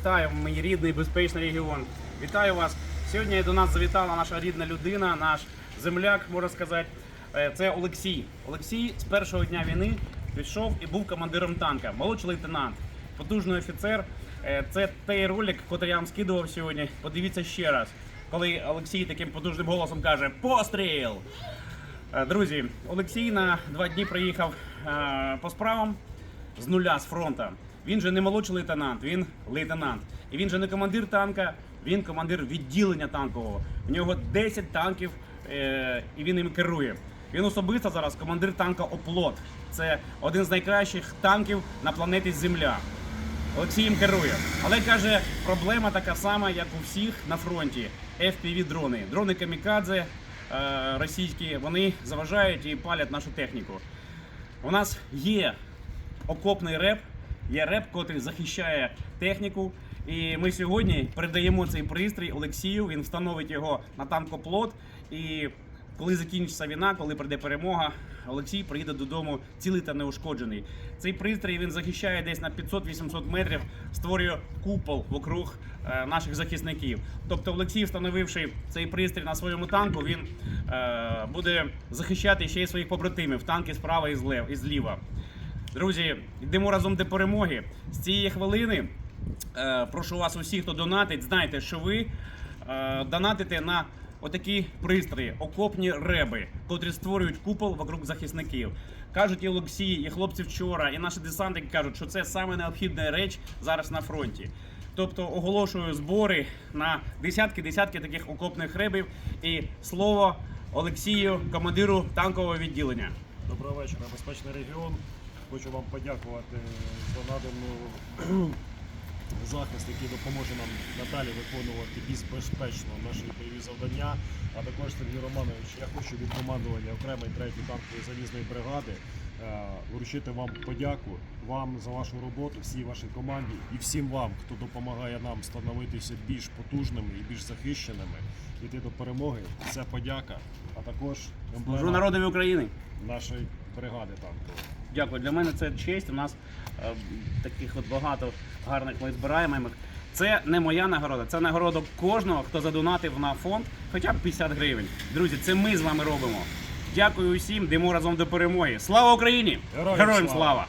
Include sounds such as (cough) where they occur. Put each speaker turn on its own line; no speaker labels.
Вітаю, мій рідний безпечний регіон. Вітаю вас. Сьогодні до нас завітала наша рідна людина, наш земляк, можна сказати. Е, Це Олексій. Олексій з першого дня війни пішов і був командиром танка, молодший лейтенант, потужний офіцер. Е, Це той ролик, який я вам скидував сьогодні. Подивіться ще раз, коли Олексій таким потужним голосом каже Постріл! Е, Друзі, Олексій на два дні приїхав по справам з нуля з фронту. Він же не молодший лейтенант, він лейтенант. І він же не командир танка, він командир відділення танкового. У нього 10 танків, е, і він ними керує. Він особисто зараз командир танка Оплот. Це один з найкращих танків на планеті Земля. Олексій їм керує. Але каже, проблема така сама, як у всіх на фронті. fpv дрони. Дрони камікадзе е, російські, вони заважають і палять нашу техніку. У нас є окопний реп, є реп, котрий захищає техніку. І ми сьогодні передаємо цей пристрій Олексію. Він встановить його на танкоплот. І коли закінчиться війна, коли прийде перемога, Олексій приїде додому цілий та неушкоджений. Цей пристрій він захищає десь на 500-800 метрів, створює купол вокруг е, наших захисників. Тобто, Олексій, встановивши цей пристрій на своєму танку, він е, буде захищати ще й своїх побратимів, танки справа і зліва. Друзі, йдемо разом до перемоги. З цієї хвилини е, прошу вас усіх, хто донатить, знайте, що ви е, донатите на отакі пристрої, окопні реби, котрі створюють купол вокруг захисників. Кажуть і Олексій, і хлопці вчора, і наші десантники кажуть, що це саме необхідна реч зараз на фронті. Тобто оголошую збори на десятки-десятки таких окопних ребів. І слово Олексію, командиру танкового відділення.
Доброго вечора, безпечний регіон. Хочу вам подякувати за надану (clears throat) захист, який допоможе нам надалі виконувати більш безпечно наші бойові завдання. А також Сергій Романович, я хочу від командування окремої 3-ї танкової залізної бригади е, вручити вам подяку вам за вашу роботу, всій вашій команді і всім вам, хто допомагає нам становитися більш потужними і більш захищеними, йти до перемоги. Це подяка, а також емблема
народові України.
нашої бригади танкової.
Дякую. Для мене це честь. У нас е, таких от багато гарних ми збираємо. Це не моя нагорода, це нагорода кожного, хто задонатив на фонд хоча б 50 гривень. Друзі, це ми з вами робимо. Дякую усім, йдемо разом до перемоги. Слава Україні!
Героям
слава!